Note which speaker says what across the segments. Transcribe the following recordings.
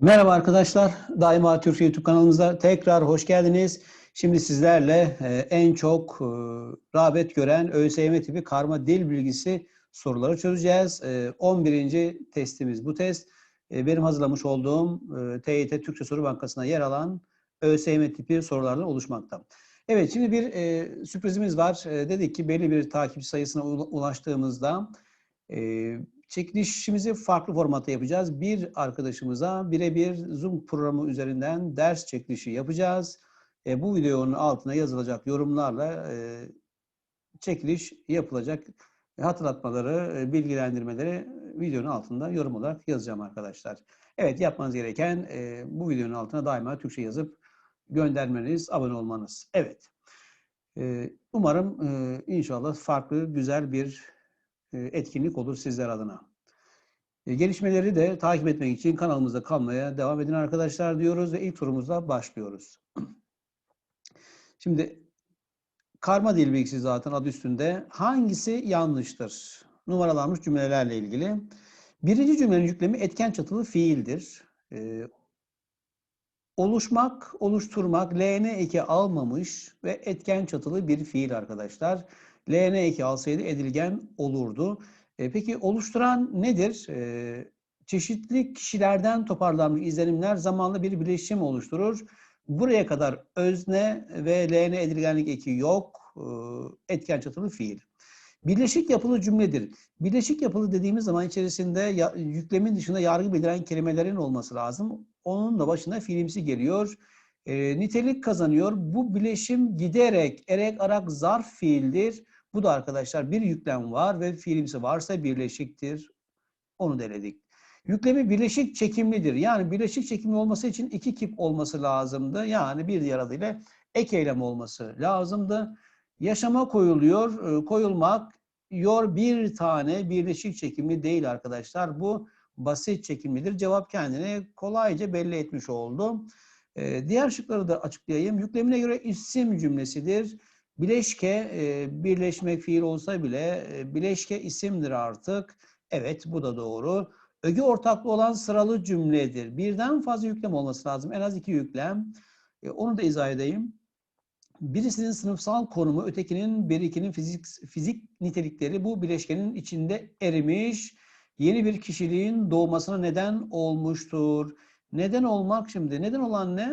Speaker 1: Merhaba arkadaşlar. Daima Türkçe YouTube kanalımıza tekrar hoş geldiniz. Şimdi sizlerle e, en çok e, rağbet gören ÖSYM tipi karma dil bilgisi soruları çözeceğiz. E, 11. testimiz bu test. E, benim hazırlamış olduğum e, TYT Türkçe Soru Bankası'na yer alan ÖSYM tipi sorulardan oluşmakta. Evet şimdi bir e, sürprizimiz var. E, dedik ki belli bir takipçi sayısına ula- ulaştığımızda e, çekilişimizi farklı formatta yapacağız. Bir arkadaşımıza birebir Zoom programı üzerinden ders çekilişi yapacağız. E, bu videonun altına yazılacak yorumlarla e, çekiliş yapılacak. Hatırlatmaları, e, bilgilendirmeleri videonun altında yorum olarak yazacağım arkadaşlar. Evet yapmanız gereken e, bu videonun altına daima Türkçe yazıp göndermeniz, abone olmanız. Evet. E, umarım e, inşallah farklı, güzel bir etkinlik olur sizler adına. E, Gelişmeleri de takip etmek için kanalımızda kalmaya devam edin arkadaşlar diyoruz ve ilk turumuzla başlıyoruz. Şimdi karma dil bilgisi zaten adı üstünde. Hangisi yanlıştır? Numaralanmış cümlelerle ilgili. Birinci cümlenin yüklemi etken çatılı fiildir. E, oluşmak, oluşturmak, ln eki almamış ve etken çatılı bir fiil arkadaşlar. Ln eki alsaydı edilgen olurdu. E, peki oluşturan nedir? E, çeşitli kişilerden toparlanmış izlenimler zamanla bir bileşim oluşturur. Buraya kadar özne ve ln edilgenlik eki yok. E, etken çatılı fiil. Birleşik yapılı cümledir. Birleşik yapılı dediğimiz zaman içerisinde ya- yüklemin dışında yargı bildiren kelimelerin olması lazım. Onun da başına fiilimsi geliyor. E, nitelik kazanıyor. Bu bileşim giderek, erek, arak zarf fiildir. Bu da arkadaşlar bir yüklem var ve fiilimsi varsa birleşiktir. Onu deledik. Yüklemi birleşik çekimlidir. Yani birleşik çekimli olması için iki kip olması lazımdı. Yani bir diğer adıyla ek eylem olması lazımdı. Yaşama koyuluyor, e, koyulmak, yor bir tane birleşik çekimli değil arkadaşlar. Bu basit çekimlidir. Cevap kendini kolayca belli etmiş oldu. E, Diğer şıkları da açıklayayım. Yüklemine göre isim cümlesidir. Bileşke e, birleşmek fiil olsa bile e, bileşke isimdir artık. Evet bu da doğru. Öge ortaklı olan sıralı cümledir. Birden fazla yüklem olması lazım. En az iki yüklem. E, onu da izah edeyim. Birisinin sınıfsal konumu, ötekinin bir ikinin fizik, fizik nitelikleri bu bileşkenin içinde erimiş. Yeni bir kişiliğin doğmasına neden olmuştur. Neden olmak şimdi? Neden olan ne?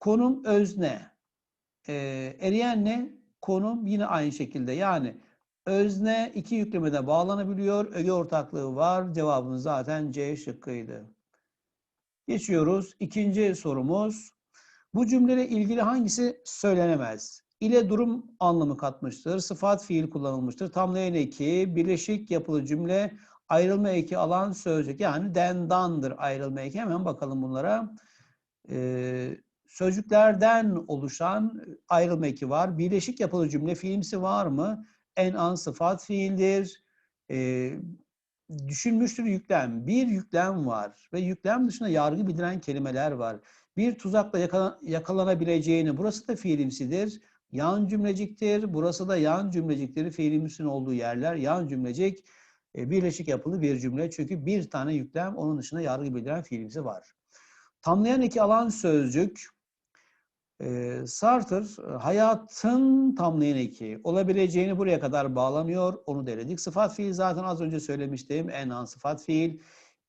Speaker 1: Konum özne. Ee, eriyen ne? Konum yine aynı şekilde. Yani özne iki yüklemede bağlanabiliyor. Öge ortaklığı var. Cevabımız zaten C şıkkıydı. Geçiyoruz. İkinci sorumuz. Bu cümleyle ilgili hangisi söylenemez? İle durum anlamı katmıştır. Sıfat fiil kullanılmıştır. Tamlayan eki, birleşik yapılı cümle, ayrılma eki alan sözcük. Yani dendandır ayrılma eki. Hemen bakalım bunlara. Ee, sözcüklerden oluşan ayrılma eki var. Birleşik yapılı cümle fiilimsi var mı? En an sıfat fiildir. Ee, düşünmüştür yüklem. Bir yüklem var ve yüklem dışında yargı bildiren kelimeler var. Bir tuzakla yakala- yakalanabileceğini, burası da fiilimsidir. Yan cümleciktir, burası da yan cümleciktir. Fiilimsin olduğu yerler yan cümlecik, e, birleşik yapılı bir cümle. Çünkü bir tane yüklem, onun dışında yargı bildiren fiilimsi var. Tamlayan iki alan sözcük, e, Sartre hayatın tamlayan eki olabileceğini buraya kadar bağlamıyor. Onu deledik. Sıfat fiil zaten az önce söylemiştim. En an sıfat fiil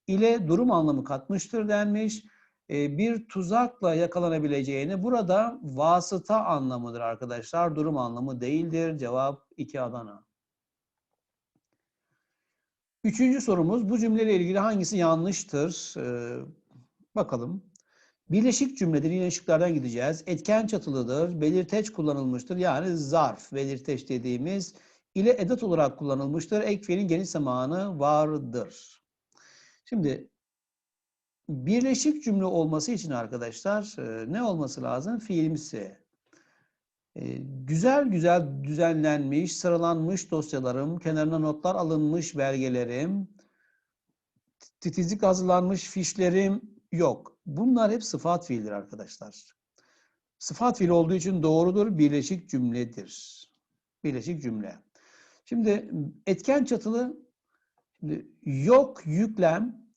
Speaker 1: ile durum anlamı katmıştır denmiş. E, bir tuzakla yakalanabileceğini burada vasıta anlamıdır arkadaşlar. Durum anlamı değildir. Cevap 2 Adana. Üçüncü sorumuz bu cümleyle ilgili hangisi yanlıştır? Ee, bakalım. Birleşik cümledir. Yine şıklardan gideceğiz. Etken çatılıdır. Belirteç kullanılmıştır. Yani zarf, belirteç dediğimiz ile edat olarak kullanılmıştır. Ek fiilin geniş zamanı vardır. Şimdi birleşik cümle olması için arkadaşlar e, ne olması lazım? Fiilimsi. E, Güzel güzel düzenlenmiş, sıralanmış dosyalarım, kenarına notlar alınmış belgelerim, titizlik hazırlanmış fişlerim yok. Bunlar hep sıfat fiildir arkadaşlar. Sıfat fiil olduğu için doğrudur, birleşik cümledir. Birleşik cümle. Şimdi etken çatılı yok yüklem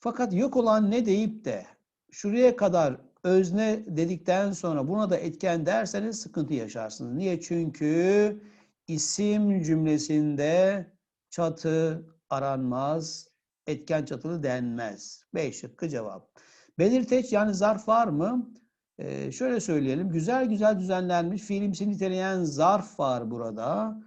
Speaker 1: fakat yok olan ne deyip de şuraya kadar özne dedikten sonra buna da etken derseniz sıkıntı yaşarsınız. Niye? Çünkü isim cümlesinde çatı aranmaz, etken çatılı denmez. B şıkkı cevap. Belirteç yani zarf var mı? Ee, şöyle söyleyelim. Güzel güzel düzenlenmiş fiilimsi niteleyen zarf var burada.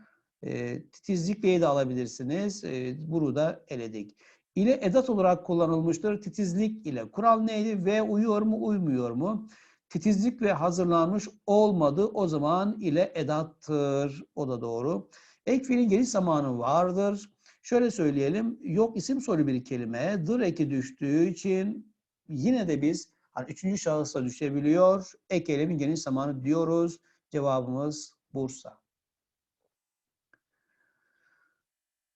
Speaker 1: Ee, titizlikle de alabilirsiniz. Ee, bunu da eledik. İle edat olarak kullanılmıştır. Titizlik ile. Kural neydi? Ve uyuyor mu uymuyor mu? Titizlikle hazırlanmış olmadı. O zaman ile edattır. O da doğru. Ek fiilin geniş zamanı vardır. Şöyle söyleyelim. Yok isim soru bir kelime. Dır eki düştüğü için yine de biz hani üçüncü şahısla düşebiliyor. Ek eylemin geniş zamanı diyoruz. Cevabımız Bursa.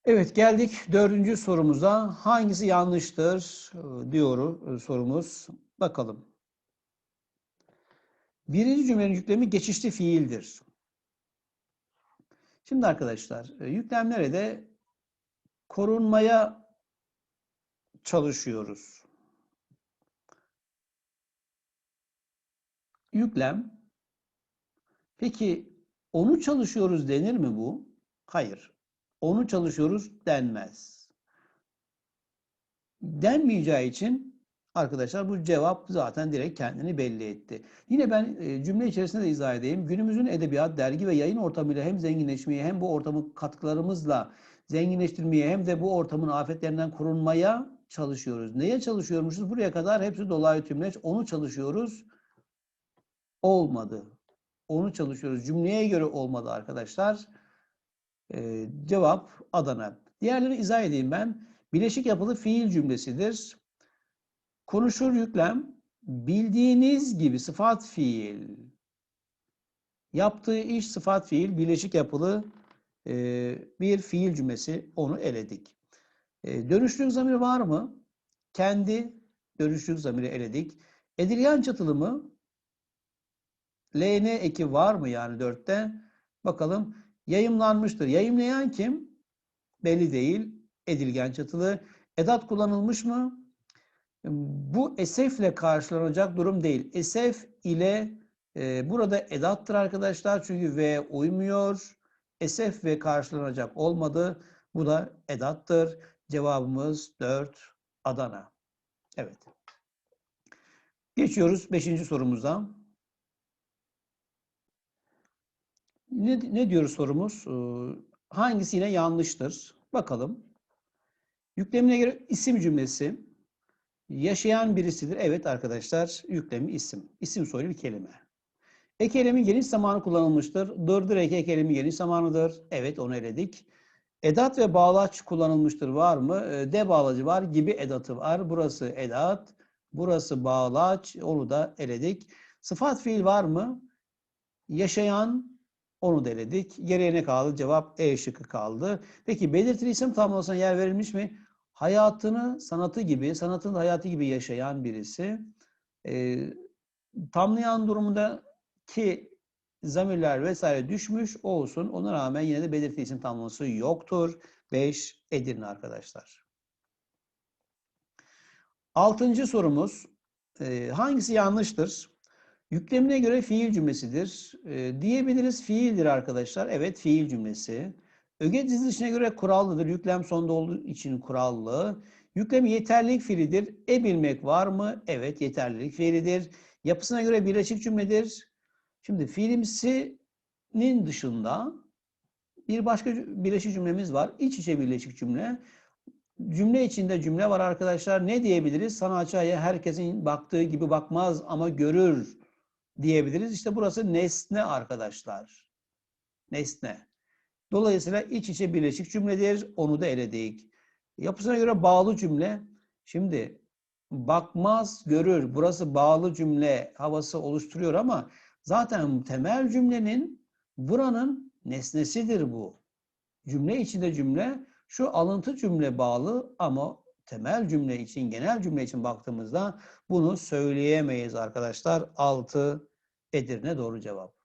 Speaker 1: Evet geldik dördüncü sorumuza. Hangisi yanlıştır diyor sorumuz. Bakalım. Birinci cümlenin yüklemi geçişli fiildir. Şimdi arkadaşlar yüklemlere de korunmaya çalışıyoruz. Yüklem. Peki onu çalışıyoruz denir mi bu? Hayır. Onu çalışıyoruz denmez. Denmeyeceği için arkadaşlar bu cevap zaten direkt kendini belli etti. Yine ben e, cümle içerisinde de izah edeyim. Günümüzün edebiyat, dergi ve yayın ortamıyla hem zenginleşmeye hem bu ortamı katkılarımızla zenginleştirmeye hem de bu ortamın afetlerinden korunmaya çalışıyoruz. Neye çalışıyormuşuz? Buraya kadar hepsi dolaylı tümleç. Onu çalışıyoruz. Olmadı. Onu çalışıyoruz. Cümleye göre olmadı arkadaşlar. Ee, cevap Adana. Diğerlerini izah edeyim ben. Bileşik yapılı fiil cümlesidir. Konuşur yüklem. Bildiğiniz gibi sıfat fiil. Yaptığı iş sıfat fiil. Bileşik yapılı e, bir fiil cümlesi. Onu eledik. E, dönüşlük zamiri var mı? Kendi dönüşlük zamiri eledik. Edilyan çatılımı LN eki var mı yani dörtte? Bakalım yayımlanmıştır. Yayımlayan kim? Belli değil. Edilgen çatılı. Edat kullanılmış mı? Bu esefle karşılanacak durum değil. Esef ile e, burada edattır arkadaşlar. Çünkü V uymuyor. Esef ve karşılanacak olmadı. Bu da edattır. Cevabımız 4 Adana. Evet. Geçiyoruz 5. sorumuza. Ne, ne diyor sorumuz? Ee, hangisi yine yanlıştır? Bakalım. Yüklemine göre isim cümlesi yaşayan birisidir. Evet arkadaşlar yüklemi isim. İsim soylu bir kelime. Ek eylemin geniş zamanı kullanılmıştır. Dırdır eki ek eylemin geniş zamanıdır. Evet onu eledik. Edat ve bağlaç kullanılmıştır. Var mı? Ee, de bağlacı var. Gibi edatı var. Burası edat. Burası bağlaç. Onu da eledik. Sıfat fiil var mı? Yaşayan onu da eledik. Geriye ne kaldı? Cevap E şıkkı kaldı. Peki belirtili isim tamlamasına yer verilmiş mi? Hayatını sanatı gibi, sanatın hayatı gibi yaşayan birisi. E, tamlayan durumunda ki zamirler vesaire düşmüş olsun. Ona rağmen yine de belirtili isim tamlaması yoktur. 5 Edirne arkadaşlar. Altıncı sorumuz. E, hangisi yanlıştır? Yüklemine göre fiil cümlesidir. E, diyebiliriz fiildir arkadaşlar. Evet fiil cümlesi. Öge dizilişine göre kurallıdır. Yüklem sonda olduğu için kurallı. Yüklem yeterlilik fiilidir. E bilmek var mı? Evet yeterlilik fiilidir. Yapısına göre birleşik cümledir. Şimdi fiilimsinin dışında bir başka birleşik cümlemiz var. İç içe birleşik cümle. Cümle içinde cümle var arkadaşlar. Ne diyebiliriz? Sanatçıya herkesin baktığı gibi bakmaz ama görür diyebiliriz. İşte burası nesne arkadaşlar. Nesne. Dolayısıyla iç içe birleşik cümledir. Onu da eledik. Yapısına göre bağlı cümle. Şimdi bakmaz, görür. Burası bağlı cümle havası oluşturuyor ama zaten temel cümlenin buranın nesnesidir bu. Cümle içinde cümle şu alıntı cümle bağlı ama temel cümle için, genel cümle için baktığımızda bunu söyleyemeyiz arkadaşlar. 6 Edirne doğru cevap.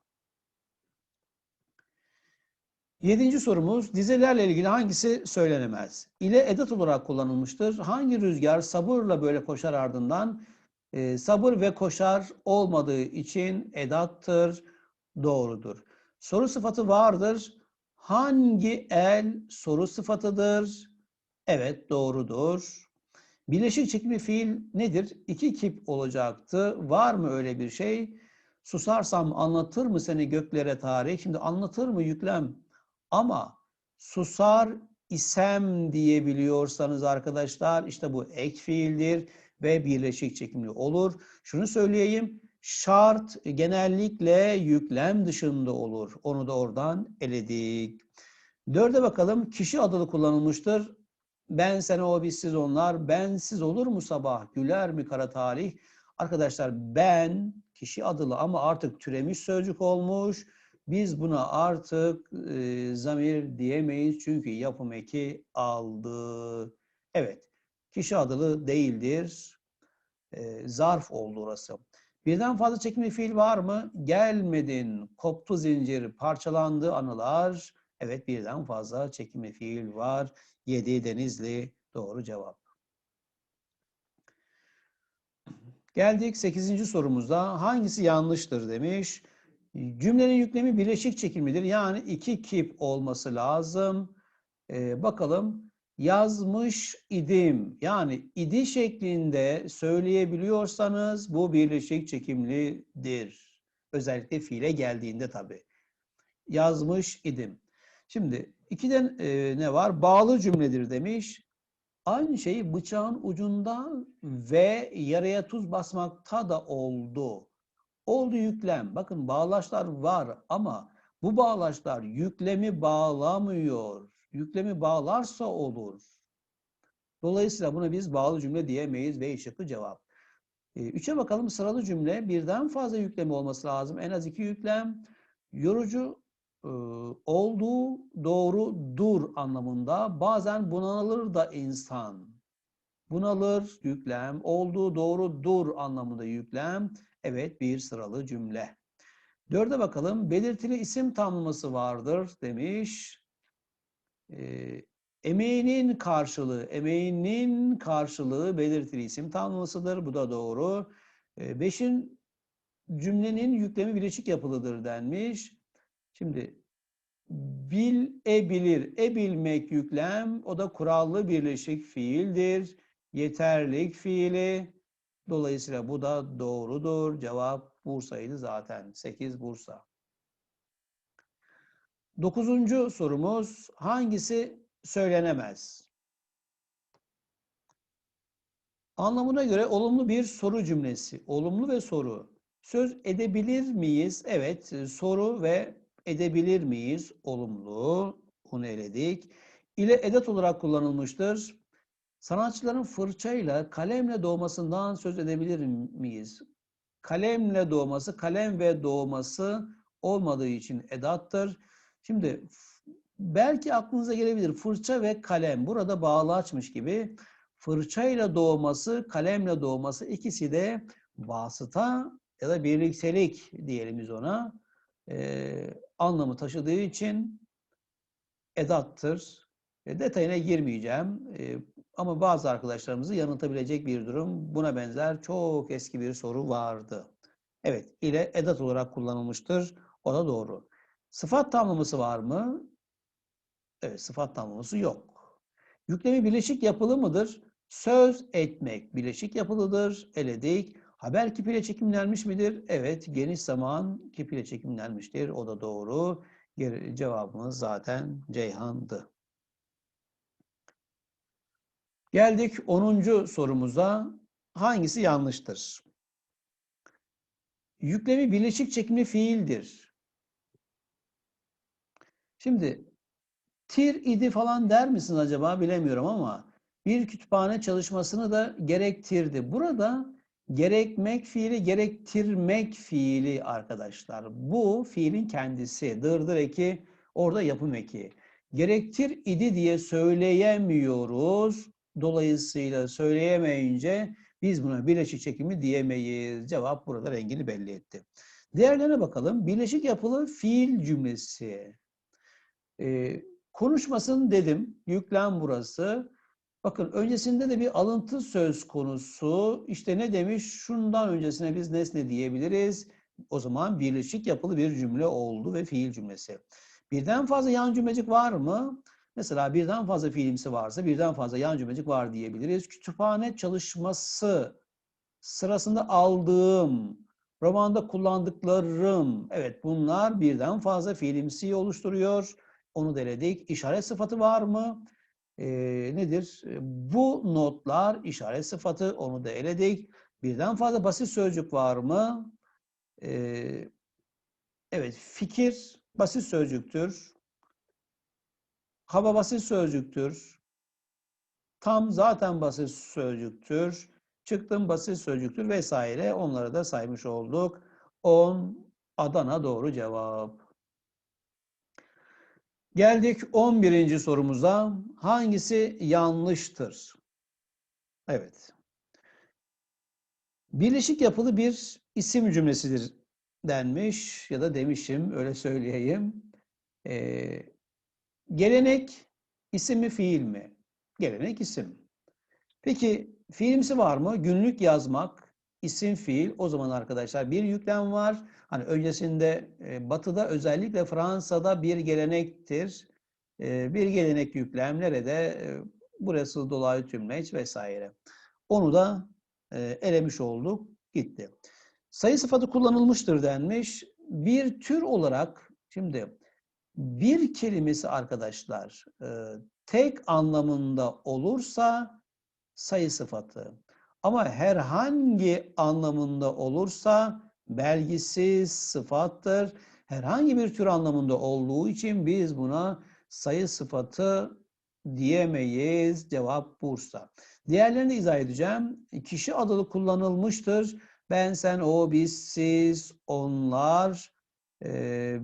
Speaker 1: Yedinci sorumuz dizelerle ilgili hangisi söylenemez? İle edat olarak kullanılmıştır. Hangi rüzgar sabırla böyle koşar ardından e, sabır ve koşar olmadığı için edattır, doğrudur. Soru sıfatı vardır. Hangi el soru sıfatıdır? Evet, doğrudur. Bileşik çekimi fiil nedir? İki kip olacaktı. Var mı öyle bir şey? Susarsam anlatır mı seni göklere tarih? Şimdi anlatır mı yüklem? Ama susar isem diyebiliyorsanız arkadaşlar işte bu ek fiildir ve birleşik çekimli olur. Şunu söyleyeyim. Şart genellikle yüklem dışında olur. Onu da oradan eledik. Dörde bakalım. Kişi adılı kullanılmıştır. Ben sen o biz siz onlar. Bensiz olur mu sabah? Güler mi kara talih? Arkadaşlar ben kişi adılı ama artık türemiş sözcük olmuş. Biz buna artık e, zamir diyemeyiz çünkü yapım eki aldı. Evet, kişi adılı değildir. E, zarf oldu orası. Birden fazla çekimli fiil var mı? Gelmedin, koptu zincir, parçalandı anılar. Evet, birden fazla çekimli fiil var. Yedi Denizli doğru cevap. Geldik 8. sorumuzda. Hangisi yanlıştır demiş. Cümlenin yüklemi birleşik çekimlidir. Yani iki kip olması lazım. Ee, bakalım. Yazmış idim. Yani idi şeklinde söyleyebiliyorsanız bu birleşik çekimlidir. Özellikle fiile geldiğinde tabii. Yazmış idim. Şimdi ikiden e, ne var? Bağlı cümledir demiş. Aynı şey bıçağın ucunda ve yaraya tuz basmakta da oldu. Oldu yüklem. Bakın bağlaçlar var ama bu bağlaçlar yüklemi bağlamıyor. Yüklemi bağlarsa olur. Dolayısıyla buna biz bağlı cümle diyemeyiz ve şıkkı cevap. E, üçe bakalım sıralı cümle. Birden fazla yüklemi olması lazım. En az iki yüklem. Yorucu olduğu doğrudur anlamında. Bazen bunalır da insan. Bunalır yüklem. Olduğu doğrudur anlamında yüklem. Evet bir sıralı cümle. Dörde bakalım. Belirtili isim tamlaması vardır demiş. E, emeğinin karşılığı, emeğinin karşılığı belirtili isim tamlamasıdır. Bu da doğru. E, beşin cümlenin yüklemi bileşik yapılıdır denmiş. Şimdi bil, e bilir, e bilmek yüklem, o da kurallı birleşik fiildir. Yeterlik fiili. Dolayısıyla bu da doğrudur. Cevap Bursa'ydı zaten. 8 Bursa. Dokuzuncu sorumuz hangisi söylenemez? Anlamına göre olumlu bir soru cümlesi. Olumlu ve soru. Söz edebilir miyiz? Evet. Soru ve edebilir miyiz? Olumlu. Onu eledik. İle edat olarak kullanılmıştır. Sanatçıların fırçayla, kalemle doğmasından söz edebilir miyiz? Kalemle doğması, kalem ve doğması olmadığı için edattır. Şimdi belki aklınıza gelebilir fırça ve kalem burada bağlaçmış gibi. Fırçayla doğması, kalemle doğması ikisi de vasıta ya da birliktelik diyelim biz ona e, anlamı taşıdığı için edattır. E, detayına girmeyeceğim. E, ama bazı arkadaşlarımızı yanıltabilecek bir durum. Buna benzer çok eski bir soru vardı. Evet, ile edat olarak kullanılmıştır. O da doğru. Sıfat tamlaması var mı? Evet, sıfat tamlaması yok. Yüklemi bileşik yapılı mıdır? Söz etmek bileşik yapılıdır. Eledik. Haber kipiyle çekimlenmiş midir? Evet, geniş zaman kipiyle çekimlenmiştir. O da doğru. Cevabımız zaten Ceyhan'dı. Geldik 10. sorumuza. Hangisi yanlıştır? Yüklemi birleşik çekimli fiildir. Şimdi tir idi falan der misiniz acaba bilemiyorum ama bir kütüphane çalışmasını da gerektirdi. Burada gerekmek fiili, gerektirmek fiili arkadaşlar. Bu fiilin kendisi. Dırdır eki, orada yapım eki. Gerektir idi diye söyleyemiyoruz. Dolayısıyla söyleyemeyince biz buna bileşik çekimi diyemeyiz. Cevap burada rengini belli etti. Diğerlerine bakalım. Birleşik yapılı fiil cümlesi. Ee, konuşmasın dedim. Yüklem burası. Bakın öncesinde de bir alıntı söz konusu. İşte ne demiş? Şundan öncesine biz nesne diyebiliriz. O zaman birleşik yapılı bir cümle oldu ve fiil cümlesi. Birden fazla yan cümlecik var mı? Mesela birden fazla fiilimsi varsa birden fazla yan cümlecik var diyebiliriz. Kütüphane çalışması sırasında aldığım, romanda kullandıklarım, evet bunlar birden fazla fiilimsi oluşturuyor. Onu deledik. İşaret sıfatı var mı? Ee, nedir? Bu notlar işaret sıfatı, onu da eledik. Birden fazla basit sözcük var mı? Ee, evet, fikir basit sözcüktür. Kaba basit sözcüktür. Tam zaten basit sözcüktür. Çıktım basit sözcüktür vesaire. Onları da saymış olduk. 10 Adana doğru cevap. Geldik 11. sorumuza. Hangisi yanlıştır? Evet. Birleşik yapılı bir isim cümlesidir denmiş ya da demişim öyle söyleyeyim. Ee, gelenek isim mi fiil mi? Gelenek isim. Peki fiilimsi var mı? Günlük yazmak, isim fiil. O zaman arkadaşlar bir yüklem var. Hani öncesinde e, Batı'da özellikle Fransa'da bir gelenektir. E, bir gelenek yüklem nerede? E, burası dolaylı tümleç vesaire. Onu da e, elemiş olduk. Gitti. Sayı sıfatı kullanılmıştır denmiş. Bir tür olarak şimdi bir kelimesi arkadaşlar e, tek anlamında olursa sayı sıfatı. Ama herhangi anlamında olursa belgisiz sıfattır. Herhangi bir tür anlamında olduğu için biz buna sayı sıfatı diyemeyiz. Cevap Bursa. Diğerlerini izah edeceğim. Kişi adılı kullanılmıştır. Ben, sen, o, biz, siz, onlar e,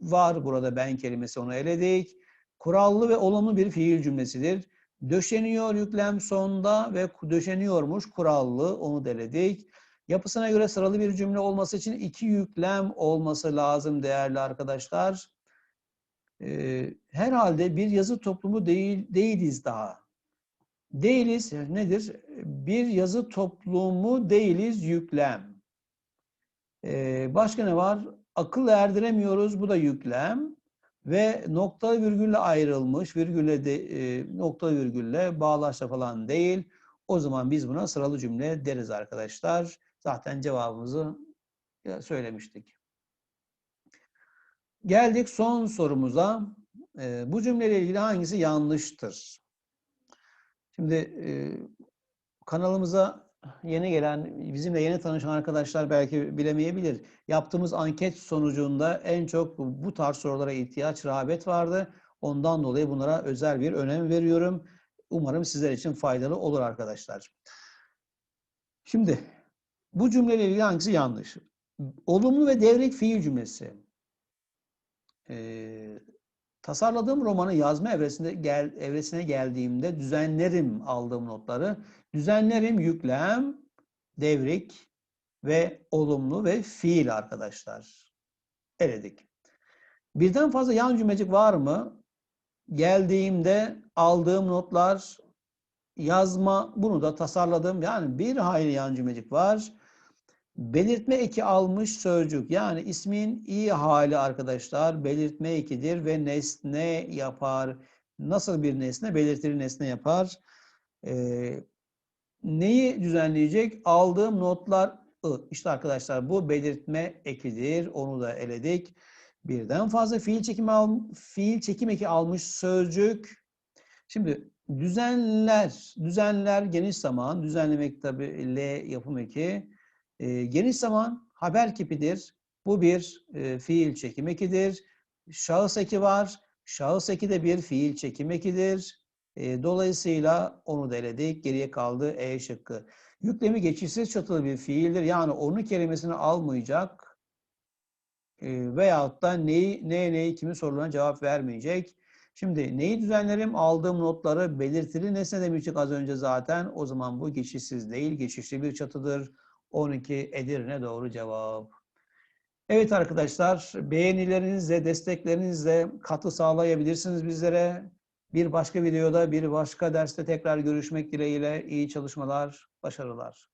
Speaker 1: var burada ben kelimesi onu eledik. Kurallı ve olumlu bir fiil cümlesidir. Döşeniyor yüklem sonda ve döşeniyormuş kurallı onu deledik. Yapısına göre sıralı bir cümle olması için iki yüklem olması lazım değerli arkadaşlar. Ee, herhalde bir yazı toplumu değil değiliz daha. Değiliz nedir? Bir yazı toplumu değiliz yüklem. Ee, başka ne var? Akıl erdiremiyoruz bu da yüklem ve nokta virgülle ayrılmış, virgülle de, e, nokta virgülle bağlaçla falan değil. O zaman biz buna sıralı cümle deriz arkadaşlar. Zaten cevabımızı söylemiştik. Geldik son sorumuza. E, bu cümleyle ilgili hangisi yanlıştır? Şimdi e, kanalımıza yeni gelen, bizimle yeni tanışan arkadaşlar belki bilemeyebilir. Yaptığımız anket sonucunda en çok bu tarz sorulara ihtiyaç, rağbet vardı. Ondan dolayı bunlara özel bir önem veriyorum. Umarım sizler için faydalı olur arkadaşlar. Şimdi bu cümleyle ilgili hangisi yanlış? Olumlu ve devrik fiil cümlesi. Ee, tasarladığım romanı yazma evresinde gel, evresine geldiğimde düzenlerim aldığım notları. Düzenlerim yüklem, devrik ve olumlu ve fiil arkadaşlar. Eledik. Birden fazla yan cümlecik var mı? Geldiğimde aldığım notlar, yazma, bunu da tasarladım. Yani bir hayli yan cümlecik var. Belirtme eki almış sözcük. Yani ismin iyi hali arkadaşlar belirtme ekidir ve nesne yapar. Nasıl bir nesne? Belirtili nesne yapar. Ee, neyi düzenleyecek? Aldığım notlar I. İşte arkadaşlar bu belirtme ekidir. Onu da eledik. Birden fazla fiil çekimi al, fiil çekim eki almış sözcük. Şimdi düzenler, düzenler geniş zaman, düzenlemek tabi L yapım eki. E, geniş zaman haber kipidir. Bu bir e, fiil çekim ekidir. Şahıs eki var. Şahıs eki de bir fiil çekim ekidir. Dolayısıyla onu da eledik. Geriye kaldı E şıkkı. Yüklemi geçişsiz çatılı bir fiildir. Yani onu kelimesini almayacak e, veyahut da neyi, ne, neyi, kimin sorularına cevap vermeyecek. Şimdi neyi düzenlerim? Aldığım notları belirtili nesne demiştik az önce zaten. O zaman bu geçişsiz değil, geçişli bir çatıdır. 12 Edirne doğru cevap. Evet arkadaşlar beğenilerinizle, desteklerinizle katı sağlayabilirsiniz bizlere. Bir başka videoda, bir başka derste tekrar görüşmek dileğiyle iyi çalışmalar, başarılar.